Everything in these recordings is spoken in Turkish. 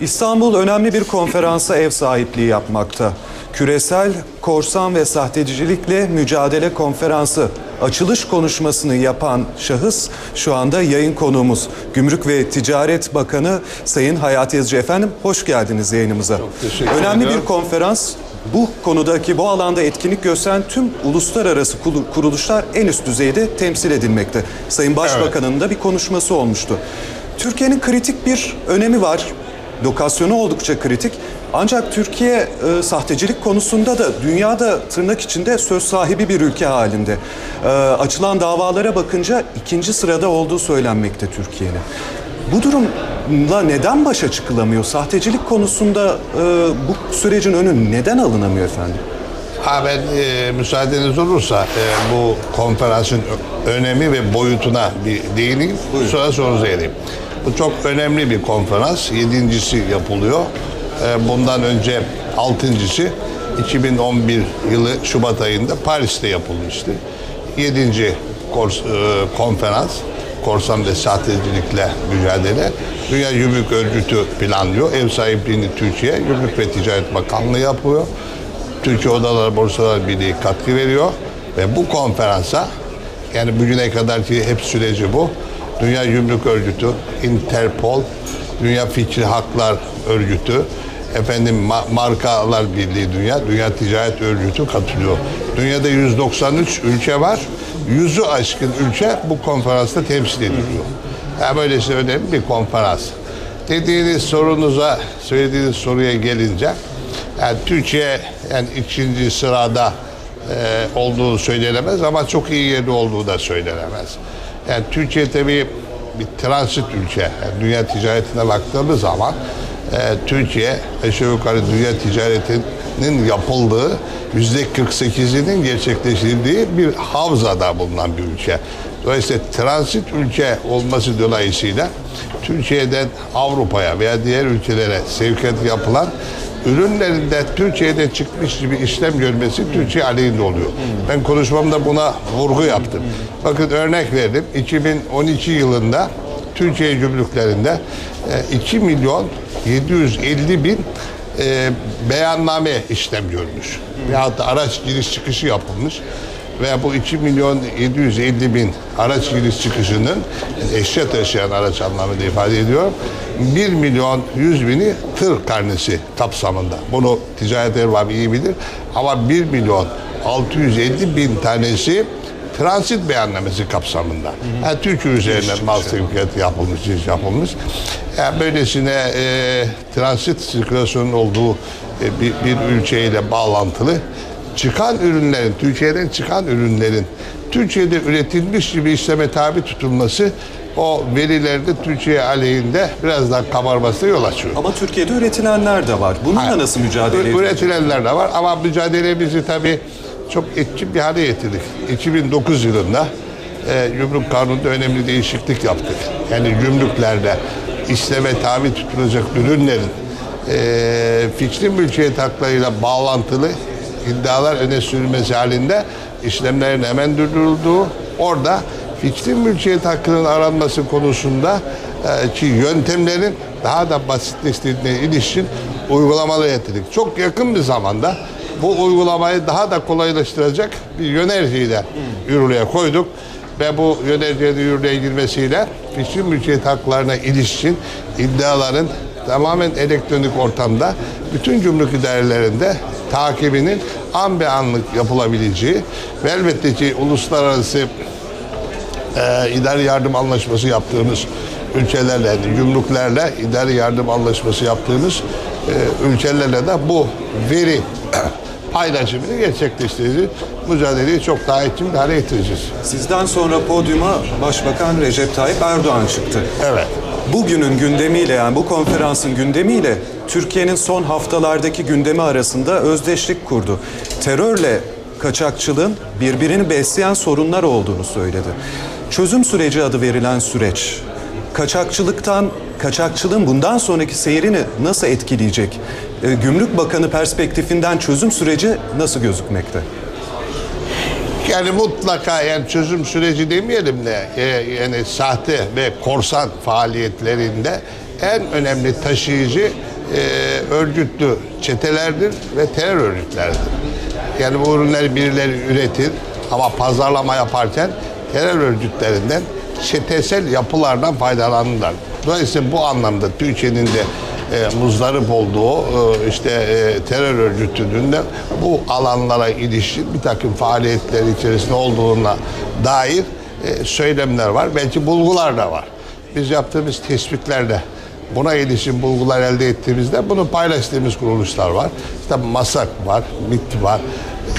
İstanbul önemli bir konferansa ev sahipliği yapmakta. Küresel korsan ve sahtecilikle mücadele konferansı açılış konuşmasını yapan şahıs şu anda yayın konuğumuz. Gümrük ve Ticaret Bakanı Sayın Hayati Yazıcı efendim hoş geldiniz yayınımıza. teşekkür önemli ediyorum. bir konferans. Bu konudaki bu alanda etkinlik gösteren tüm uluslararası kuruluşlar en üst düzeyde temsil edilmekte. Sayın Başbakan'ın da bir konuşması olmuştu. Türkiye'nin kritik bir önemi var. Lokasyonu oldukça kritik. Ancak Türkiye e, sahtecilik konusunda da dünyada tırnak içinde söz sahibi bir ülke halinde. E, açılan davalara bakınca ikinci sırada olduğu söylenmekte Türkiye'nin. Bu durumla neden başa çıkılamıyor? Sahtecilik konusunda e, bu sürecin önü neden alınamıyor efendim? Ha ben e, müsaadeniz olursa e, bu konferansın önemi ve boyutuna bir değineyim. Sonra sorunuza geleyim. Bu çok önemli bir konferans. Yedincisi yapılıyor. E, bundan önce altıncısı 2011 yılı Şubat ayında Paris'te yapılmıştı. Yedinci e, konferans korsan ve sahtecilikle mücadele. Dünya Gümrük Örgütü planlıyor. Ev sahipliğini Türkiye, Gümrük ve Ticaret Bakanlığı yapıyor. Türkiye Odalar Borsalar Birliği katkı veriyor ve bu konferansa yani bugüne kadarki hep süreci bu. Dünya Gümrük Örgütü, Interpol, Dünya Fikri Haklar Örgütü, efendim Ma- Markalar Birliği Dünya, Dünya Ticaret Örgütü katılıyor. Dünyada 193 ülke var. Yüzü aşkın ülke bu konferansta temsil ediliyor. Yani böylesi önemli bir konferans. Dediğiniz sorunuza, söylediğiniz soruya gelince yani Türkiye yani ikinci sırada e, olduğu söylenemez ama çok iyi yerde olduğu da söylenemez. Yani Türkiye tabii bir transit ülke. Yani dünya ticaretine baktığımız zaman e, Türkiye aşağı yukarı dünya ticaretinin yapıldığı yüzde 48'inin gerçekleştirildiği bir havzada bulunan bir ülke. Dolayısıyla transit ülke olması dolayısıyla Türkiye'den Avrupa'ya veya diğer ülkelere sevkiyat yapılan ürünlerinde Türkiye'de çıkmış gibi işlem görmesi Türkiye aleyhinde oluyor. Ben konuşmamda buna vurgu yaptım. Bakın örnek verdim. 2012 yılında Türkiye gümrüklerinde e, 2 milyon 750 bin e, beyanname işlem görmüş. Veyahut da araç giriş çıkışı yapılmış ve bu 2 milyon 750 bin araç giriş çıkışının eşya taşıyan araç anlamında ifade ediyor. 1 milyon 100 bini tır karnesi kapsamında. Bunu ticaret erbabı iyi bilir. Ama 1 milyon 650 bin tanesi transit beyannamesi kapsamında. Yani Türkiye üzerinden mal sevkiyatı yapılmış, iş yapılmış. Yani böylesine e, transit sirkülasyonun olduğu e, bir, bir ülkeyle bağlantılı çıkan ürünlerin, Türkiye'den çıkan ürünlerin Türkiye'de üretilmiş gibi işleme tabi tutulması o verilerde Türkiye aleyhinde biraz daha kabarmasına yol açıyor. Ama Türkiye'de üretilenler de var. Bununla nasıl mücadele ediyoruz? Üretilenler de var ama mücadelemizi tabii çok etkin bir hale getirdik. 2009 yılında e, gümrük kanununda önemli değişiklik yaptık. Yani gümrüklerde işleme tabi tutulacak ürünlerin e, fikri mülkiyet haklarıyla bağlantılı iddialar öne sürülmesi halinde işlemlerin hemen durdurulduğu, orada fikri mülkiyet hakkının aranması konusunda e, ki yöntemlerin daha da basitleştirildiğine ilişkin uygulamalar getirdik. Çok yakın bir zamanda bu uygulamayı daha da kolaylaştıracak bir yönergeyi de yürürlüğe koyduk ve bu yönergenin yürürlüğe girmesiyle fikri mülkiyet haklarına ilişkin iddiaların tamamen elektronik ortamda bütün gümrük idarelerinde takibinin an be anlık yapılabileceği ve elbette ki uluslararası e, idari yardım anlaşması yaptığımız ülkelerle, yani gümrüklerle idari yardım anlaşması yaptığımız e, ülkelerle de bu veri paylaşımını gerçekleştireceğiz. Mücadeleyi çok daha etkin bir hale getireceğiz. Sizden sonra podyuma Başbakan Recep Tayyip Erdoğan çıktı. Evet. Bugünün gündemiyle yani bu konferansın gündemiyle Türkiye'nin son haftalardaki gündemi arasında özdeşlik kurdu. Terörle kaçakçılığın birbirini besleyen sorunlar olduğunu söyledi. Çözüm süreci adı verilen süreç kaçakçılıktan kaçakçılığın bundan sonraki seyrini nasıl etkileyecek? E, Gümrük Bakanı perspektifinden çözüm süreci nasıl gözükmekte? Yani mutlaka yani çözüm süreci demeyelim de e, yani sahte ve korsan faaliyetlerinde en önemli taşıyıcı örgütlü çetelerdir ve terör örgütleridir. Yani bu ürünleri birileri üretir ama pazarlama yaparken terör örgütlerinden çetesel yapılardan faydalanırlar. Dolayısıyla bu anlamda Türkiye'nin de e, muzdarip olduğu e, işte e, terör örgütünün de bu alanlara ilişkin bir takım faaliyetler içerisinde olduğuna dair e, söylemler var. Belki bulgular da var. Biz yaptığımız tespitlerde buna ilişkin bulgular elde ettiğimizde bunu paylaştığımız kuruluşlar var. İşte MASAK var, MİT var,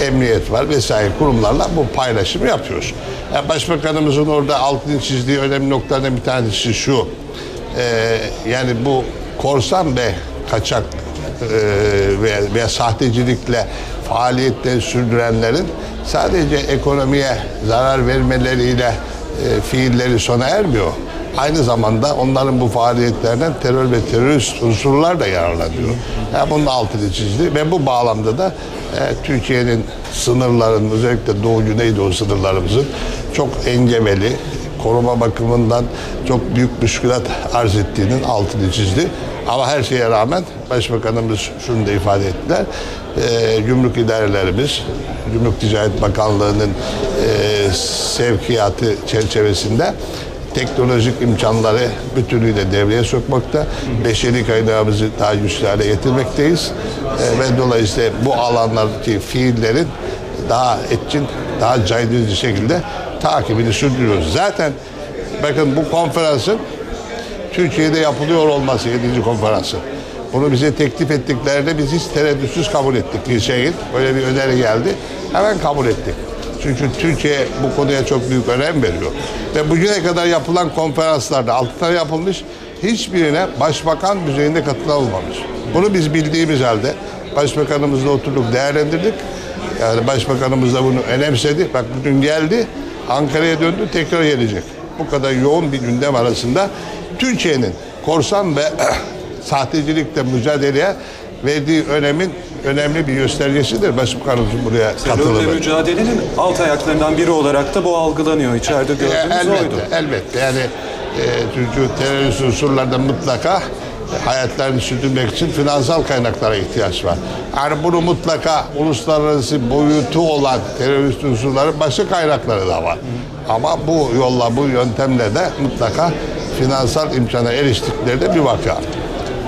Emniyet var vesaire kurumlarla bu paylaşımı yapıyoruz. Yani Başbakanımızın orada altını çizdiği önemli noktalardan bir tanesi şu. Ee, yani bu korsan ve kaçak e, ve, ve sahtecilikle faaliyetleri sürdürenlerin sadece ekonomiye zarar vermeleriyle e, fiilleri sona ermiyor. Aynı zamanda onların bu faaliyetlerinden terör ve terörist unsurlar da yararlanıyor. Yani bunun altını çizdi ve bu bağlamda da e, Türkiye'nin sınırlarının özellikle Doğu Güneydoğu sınırlarımızın çok engebeli, koruma bakımından çok büyük müşkülat arz ettiğinin altını çizdi. Ama her şeye rağmen Başbakanımız şunu da ifade ettiler. E, gümrük idarelerimiz, Gümrük Ticaret Bakanlığı'nın e, sevkiyatı çerçevesinde teknolojik imkanları bütünüyle devreye sokmakta. Beşeri kaynağımızı daha güçlü hale getirmekteyiz. E, ve dolayısıyla bu alanlardaki fiillerin daha etkin, daha caydırıcı şekilde takibini sürdürüyoruz. Zaten bakın bu konferansın Türkiye'de yapılıyor olması 7. konferansı. Bunu bize teklif ettiklerinde biz hiç tereddütsüz kabul ettik. Geçen yıl böyle bir öneri geldi. Hemen kabul ettik. Çünkü Türkiye bu konuya çok büyük önem veriyor. Ve bugüne kadar yapılan konferanslarda altı tane yapılmış hiçbirine başbakan düzeyinde katılamamış. Bunu biz bildiğimiz halde başbakanımızla oturduk değerlendirdik. Yani başbakanımız da bunu önemsedi. Bak bugün geldi Ankara'ya döndü tekrar gelecek. Bu kadar yoğun bir gündem arasında Türkiye'nin korsan ve sahtecilikle mücadeleye verdiği önemin önemli bir göstergesidir. Başbakanımızın buraya Terörle katılımı. mücadelenin alt ayaklarından biri olarak da bu algılanıyor. İçeride E, gördüğümüz elbette, oydu. elbette. Yani e, çünkü terörist unsurlarda mutlaka hayatlarını sürdürmek için finansal kaynaklara ihtiyaç var. Yani bunu mutlaka uluslararası boyutu olan terörist unsurların başka kaynakları da var. Ama bu yolla, bu yöntemle de mutlaka finansal imkana eriştikleri de bir vaka.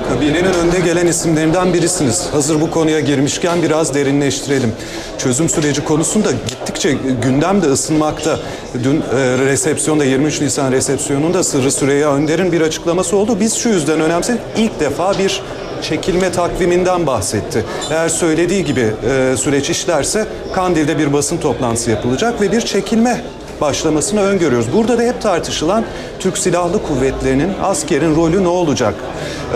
Kabinenin önde gelen isimlerinden birisiniz. Hazır bu konuya girmişken biraz derinleştirelim. Çözüm süreci konusunda gittikçe gündem de ısınmakta. Dün e, resepsiyonda 23 Nisan resepsiyonunda Sırrı Süreyya Önder'in bir açıklaması oldu. Biz şu yüzden önemsedik. İlk defa bir çekilme takviminden bahsetti. Eğer söylediği gibi e, süreç işlerse Kandil'de bir basın toplantısı yapılacak ve bir çekilme başlamasını öngörüyoruz. Burada da hep tartışılan Türk Silahlı Kuvvetleri'nin askerin rolü ne olacak?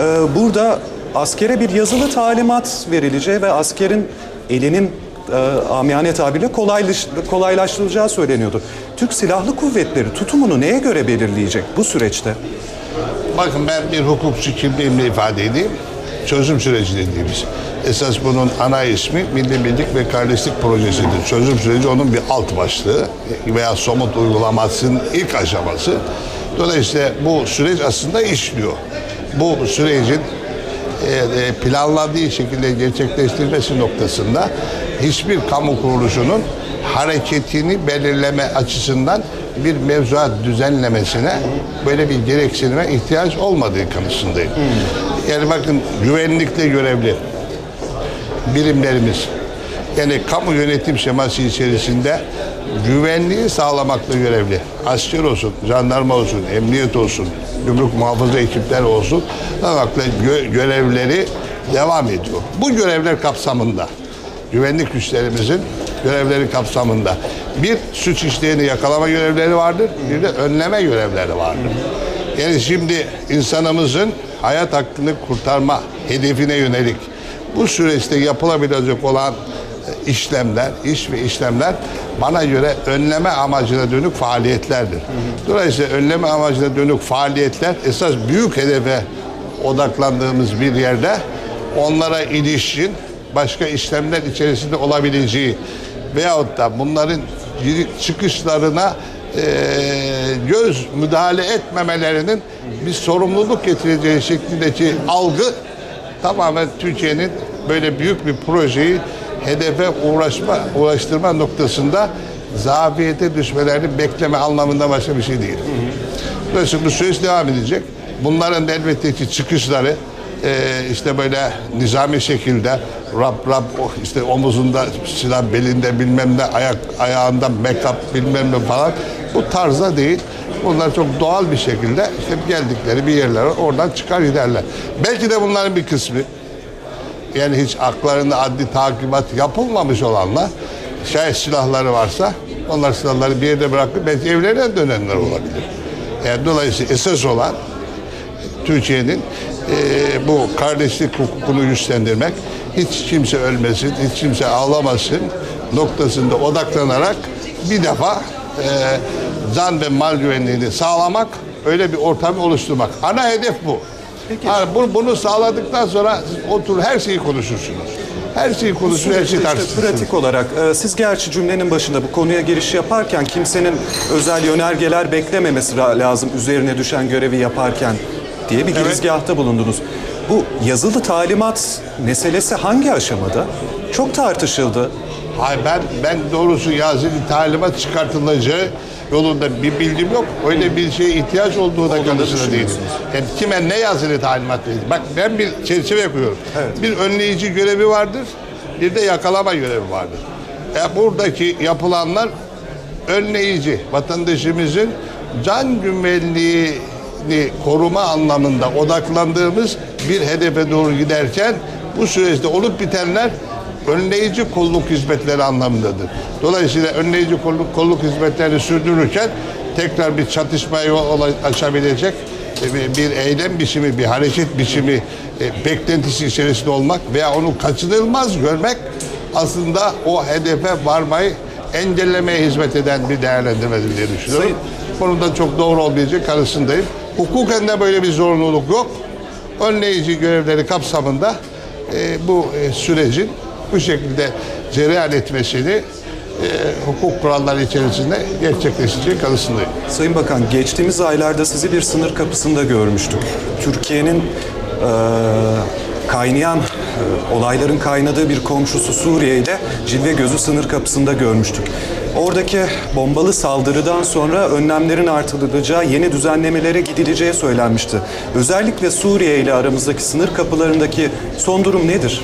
Ee, burada askere bir yazılı talimat verileceği ve askerin elinin e, amiyane tabirle kolaylaş, kolaylaştırılacağı söyleniyordu. Türk Silahlı Kuvvetleri tutumunu neye göre belirleyecek bu süreçte? Bakın ben bir hukukçu kimliğimle ifade edeyim. Çözüm süreci dediğimiz. Esas bunun ana ismi Milli Birlik ve Kardeşlik Projesi'dir. Çözüm süreci onun bir alt başlığı veya somut uygulamasının ilk aşaması. Dolayısıyla bu süreç aslında işliyor. Bu sürecin e, e, planladığı şekilde gerçekleştirilmesi noktasında hiçbir kamu kuruluşunun hareketini belirleme açısından bir mevzuat düzenlemesine böyle bir gereksinime ihtiyaç olmadığı kanısındayım. Yani bakın güvenlikle görevli birimlerimiz yani kamu yönetim şeması içerisinde güvenliği sağlamakla görevli. Asker olsun, jandarma olsun, emniyet olsun, gümrük muhafaza ekipler olsun. Sağlamakla gö- görevleri devam ediyor. Bu görevler kapsamında güvenlik güçlerimizin görevleri kapsamında bir suç işleyeni yakalama görevleri vardır, bir de önleme görevleri vardır. Yani şimdi insanımızın hayat hakkını kurtarma hedefine yönelik bu süreçte yapılabilecek olan işlemler, iş ve işlemler bana göre önleme amacına dönük faaliyetlerdir. Dolayısıyla önleme amacına dönük faaliyetler esas büyük hedefe odaklandığımız bir yerde onlara ilişkin başka işlemler içerisinde olabileceği veyahut da bunların çıkışlarına göz müdahale etmemelerinin bir sorumluluk getireceği şeklindeki algı tamamen Türkiye'nin böyle büyük bir projeyi hedefe uğraşma, ulaştırma noktasında zafiyete düşmelerini bekleme anlamında başka bir şey değil. Dolayısıyla bu süreç devam edecek. Bunların elbette ki çıkışları e, işte böyle nizami şekilde rap rap işte omuzunda silah belinde bilmem ne ayak ayağında make-up bilmem ne falan bu tarzda değil. Bunlar çok doğal bir şekilde işte geldikleri bir yerlere oradan çıkar giderler. Belki de bunların bir kısmı yani hiç aklarında adli takibat yapılmamış olanlar şayet silahları varsa onlar silahları bir yerde bırakıp belki evlerine dönenler olabilir. Yani dolayısıyla esas olan Türkiye'nin e, bu kardeşlik hukukunu güçlendirmek, hiç kimse ölmesin, hiç kimse ağlamasın noktasında odaklanarak bir defa e, can ve mal güvenliğini sağlamak, öyle bir ortamı oluşturmak. Ana hedef bu. Yani bu- bunu sağladıktan sonra siz oturur her şeyi konuşursunuz. Her şeyi konuşur, her şeyi işte tartışırsınız. pratik olarak e, siz gerçi cümlenin başında bu konuya giriş yaparken kimsenin özel yönergeler beklememesi lazım üzerine düşen görevi yaparken diye bir girizgahta bulundunuz. Bu yazılı talimat meselesi hangi aşamada? Çok tartışıldı. Hayır ben ben doğrusu yazılı talimat çıkartılacağı yolunda bir bilgim yok. Öyle bir şeye ihtiyaç olduğu da değilim. düşünüyorsunuz. Yani kime ne yazılı talimat verir? Bak ben bir çerçeve koyuyorum. Bir önleyici görevi vardır, bir de yakalama görevi vardır. E buradaki yapılanlar önleyici, vatandaşımızın can güvenliğini koruma anlamında odaklandığımız bir hedefe doğru giderken bu süreçte olup bitenler önleyici kolluk hizmetleri anlamındadır. Dolayısıyla önleyici kolluk, kolluk hizmetlerini sürdürürken tekrar bir çatışmaya yol açabilecek e, bir- eylem biçimi, bir hareket biçimi e, beklentisi içerisinde olmak veya onu kaçınılmaz görmek aslında o hedefe varmayı engellemeye hizmet eden bir değerlendirmedir diye düşünüyorum. Bunun da çok doğru olmayacak kanısındayım. Hukuken de böyle bir zorunluluk yok. Önleyici görevleri kapsamında e, bu e, sürecin bu şekilde cereyan etmesini e, hukuk kuralları içerisinde gerçekleşecek kanısındayım. Sayın Bakan, geçtiğimiz aylarda sizi bir sınır kapısında görmüştük. Türkiye'nin e, kaynayan, e, olayların kaynadığı bir komşusu Suriye ile Cilve Gözü sınır kapısında görmüştük. Oradaki bombalı saldırıdan sonra önlemlerin artırılacağı, yeni düzenlemelere gidileceği söylenmişti. Özellikle Suriye ile aramızdaki sınır kapılarındaki son durum nedir?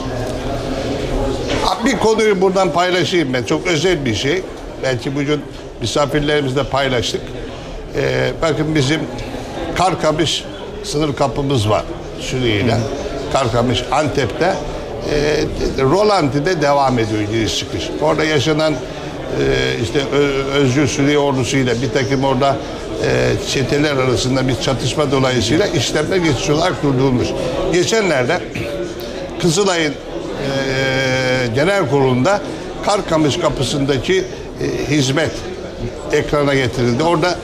Bir konuyu buradan paylaşayım ben. Çok özel bir şey. Belki bugün misafirlerimizle paylaştık. Ee, bakın bizim Karkamış sınır kapımız var Suriye. Karkamış Antep'te. E, Rolanti'de devam ediyor giriş çıkış. Orada yaşanan e, işte Özgür Suriye ordusuyla bir takım orada e, çeteler arasında bir çatışma dolayısıyla işlemler geçiş olarak durdurulmuş. Geçenlerde Kızılay'ın genel kurulunda Karkamış kapısındaki e, hizmet ekrana getirildi. Orada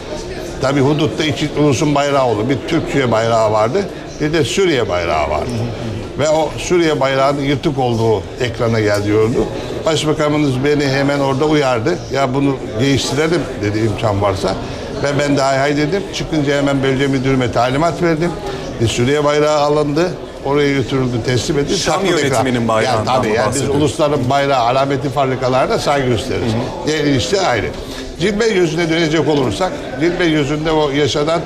tabi hudutta iki ulusun bayrağı oldu. Bir Türkiye bayrağı vardı, bir de Suriye bayrağı vardı. Ve o Suriye bayrağının yırtık olduğu ekrana geliyordu. Başbakanımız beni hemen orada uyardı. Ya bunu değiştirelim dedi imkan varsa. Ve ben de hay hay dedim. Çıkınca hemen bölge müdürüme talimat verdim. Bir Suriye bayrağı alındı. Oraya götürüldü, teslim edildi. Şam Saklı yönetiminin bayrağından Yani tabii yani biz ulusların bayrağı, alameti fabrikalarına saygı gösteririz. Diğer işte ayrı. Cilbe yüzüne dönecek olursak, Cilbe yüzünde o yaşanan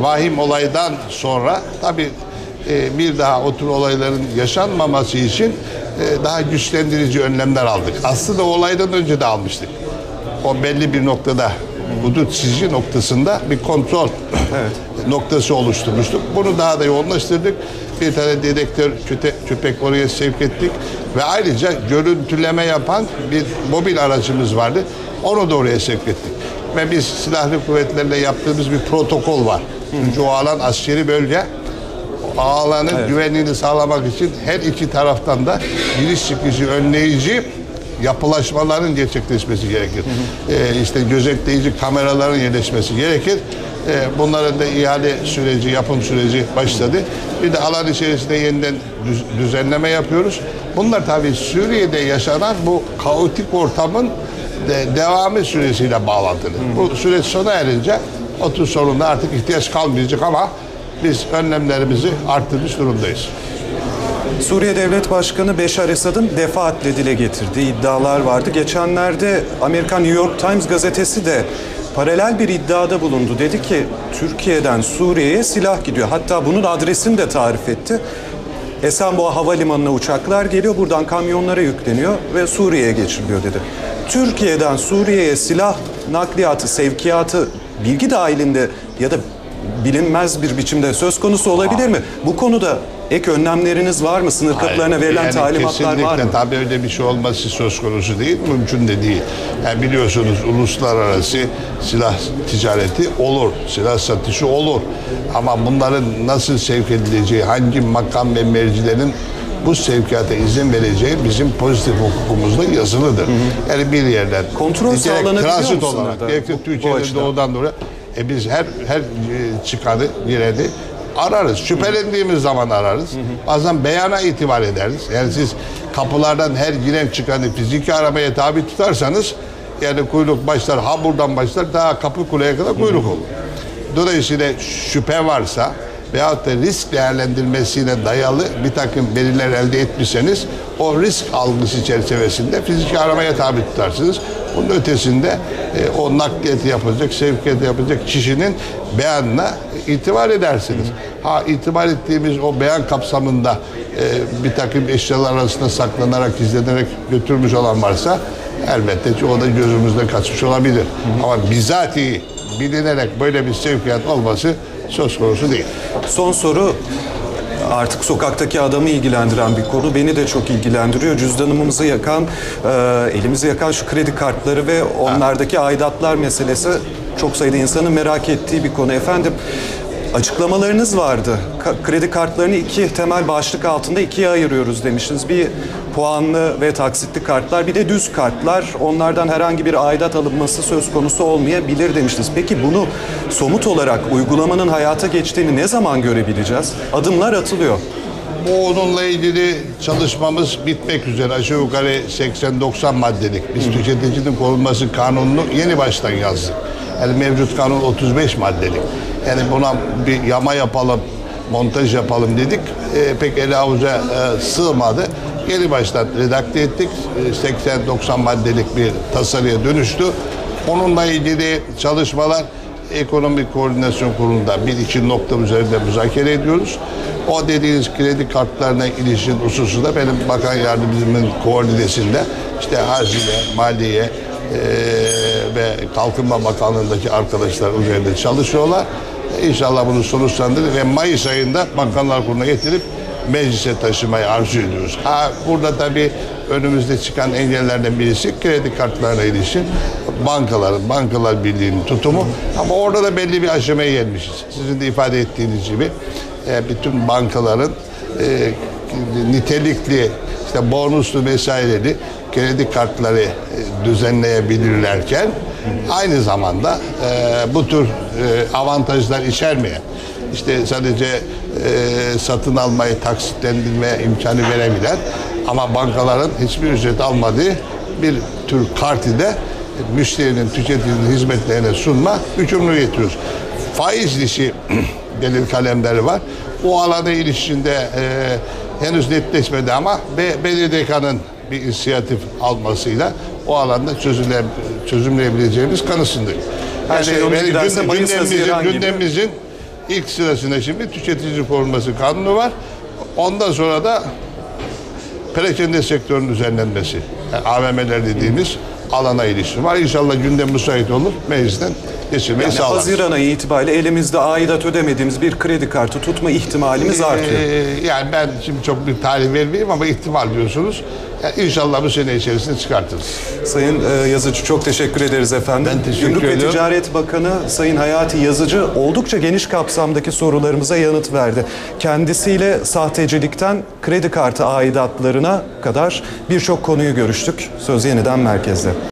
vahim olaydan sonra tabii e, bir daha o tür olayların yaşanmaması için e, daha güçlendirici önlemler aldık. Aslında o olaydan önce de almıştık. O belli bir noktada hudut çizgi noktasında bir kontrol noktası oluşturmuştuk. Bunu daha da yoğunlaştırdık. Bir tane dedektör köte, köpek oraya sevk ettik ve ayrıca görüntüleme yapan bir mobil aracımız vardı. Onu da oraya sevk ettik. Ve biz silahlı kuvvetlerle yaptığımız bir protokol var. Çünkü o alan askeri bölge. O alanın güvenliğini sağlamak için her iki taraftan da giriş çıkışı önleyici yapılaşmaların gerçekleşmesi gerekir. Ee, işte gözetleyici kameraların yerleşmesi gerekir. Ee, bunların da ihale süreci, yapım süreci başladı. Bir de alan içerisinde yeniden düz- düzenleme yapıyoruz. Bunlar tabii Suriye'de yaşanan bu kaotik ortamın de, devamı süresiyle bağlantılı. Bu süreç sona erince o tür sorunla artık ihtiyaç kalmayacak ama biz önlemlerimizi arttırmış durumdayız. Suriye Devlet Başkanı Beşar Esad'ın defaatle dile getirdiği iddialar vardı. Geçenlerde Amerikan New York Times gazetesi de paralel bir iddiada bulundu. Dedi ki Türkiye'den Suriye'ye silah gidiyor. Hatta bunun adresini de tarif etti. Esenboğa Havalimanı'na uçaklar geliyor, buradan kamyonlara yükleniyor ve Suriye'ye geçiriliyor dedi. Türkiye'den Suriye'ye silah nakliyatı, sevkiyatı bilgi dahilinde ya da bilinmez bir biçimde söz konusu olabilir mi? Bu konuda ek önlemleriniz var mı? Sınır kapılarına verilen Yani talimatlar var kesinlikle mı? tabii öyle bir şey olması söz konusu değil, mümkün de değil. Yani biliyorsunuz uluslararası silah ticareti olur, silah satışı olur. Ama bunların nasıl sevk edileceği, hangi makam ve mercilerin bu sevkiyata izin vereceği bizim pozitif hukukumuzda yazılıdır. Yani bir yerden Kontrol sağlanabiliyor transit olarak, açıdan? doğudan doğuya e biz her her e, çıkanı gireni ararız. Şüphelendiğimiz zaman ararız. Bazen beyana itibar ederiz. Yani siz kapılardan her giren çıkanı fiziki aramaya tabi tutarsanız yani kuyruk başlar ha buradan başlar daha kapı kuleye kadar kuyruk olur. Dolayısıyla şüphe varsa veyahut da risk değerlendirmesine dayalı bir takım veriler elde etmişseniz o risk algısı çerçevesinde fiziki aramaya tabi tutarsınız. Bunun ötesinde e, o nakliyeti yapacak, sevkiyatı yapacak kişinin beyanına itibar edersiniz. Ha itibar ettiğimiz o beyan kapsamında e, bir takım eşyalar arasında saklanarak, gizlenerek götürmüş olan varsa elbette o da gözümüzde kaçmış olabilir. Ama bizatihi bilinerek böyle bir sevkiyat olması söz konusu değil. Son soru artık sokaktaki adamı ilgilendiren bir konu. Beni de çok ilgilendiriyor. Cüzdanımızı yakan, e, elimizi yakan şu kredi kartları ve onlardaki aidatlar meselesi çok sayıda insanın merak ettiği bir konu. Efendim açıklamalarınız vardı. Ka- kredi kartlarını iki temel başlık altında ikiye ayırıyoruz demiştiniz. Bir puanlı ve taksitli kartlar, bir de düz kartlar. Onlardan herhangi bir aidat alınması söz konusu olmayabilir demiştiniz. Peki bunu somut olarak uygulamanın hayata geçtiğini ne zaman görebileceğiz? Adımlar atılıyor. Bu onunla ilgili çalışmamız bitmek üzere. Aşağı yukarı 80-90 maddelik. Biz tüketicinin korunması kanununu yeni baştan yazdık. Yani mevcut kanun 35 maddelik. Yani buna bir yama yapalım, montaj yapalım dedik. Ee, pek ele avuca e, sığmadı. Yeni baştan redakte ettik. Ee, 80-90 maddelik bir tasarıya dönüştü. Onunla ilgili çalışmalar Ekonomik Koordinasyon Kurulu'nda bir iki nokta üzerinde müzakere ediyoruz. O dediğiniz kredi kartlarına ilişkin hususu da benim bakan yardımcımın koordinesinde işte Hazine, Maliye eee, ve Kalkınma Bakanlığı'ndaki arkadaşlar üzerinde çalışıyorlar. İnşallah bunu sonuçlandırır ve Mayıs ayında Bakanlar Kurulu'na getirip meclise taşımayı arzu ediyoruz. Ha, burada tabii önümüzde çıkan engellerden birisi kredi kartlarına ilişkin bankaların, bankalar birliğinin tutumu. Ama orada da belli bir aşamaya gelmişiz. Sizin de ifade ettiğiniz gibi e, bütün bankaların e, nitelikli, işte bonuslu vesaireli kredi kartları e, düzenleyebilirlerken aynı zamanda bu tür avantajlar içermeyen işte sadece e, satın almayı taksitlendirmeye imkanı verebilen ama bankaların hiçbir ücret almadığı bir tür kart ile müşterinin, tüketicinin hizmetlerine sunma yükümlülüğü getiriyoruz. Faiz dişi delil kalemleri var. O alana ilişkinde e, henüz netleşmedi ama BDDK'nın bir inisiyatif almasıyla o alanda çözüle, çözümleyebileceğimiz kanısındayım. Her şey yolunda benim giderse Mayıs, gündemimizin, gündemimizin ilk sırasında şimdi tüketici koruması kanunu var. Ondan sonra da perakende sektörünün düzenlenmesi. Yani AVM'ler dediğimiz alana ilişkin var. İnşallah gündem müsait olur. Meclisten geçirmeyi Yani sağlarız. Haziran ayı itibariyle elimizde aidat ödemediğimiz bir kredi kartı tutma ihtimalimiz artıyor. Ee, yani ben şimdi çok bir tarih vermeyeyim ama ihtimal diyorsunuz. Yani inşallah bu sene içerisinde çıkartırız. Sayın e, Yazıcı çok teşekkür ederiz efendim. Ben teşekkür Gümrük ve ediyorum. Ticaret Bakanı Sayın Hayati Yazıcı oldukça geniş kapsamdaki sorularımıza yanıt verdi. Kendisiyle sahtecilikten kredi kartı aidatlarına kadar birçok konuyu görüştük. Söz yeniden merkezde.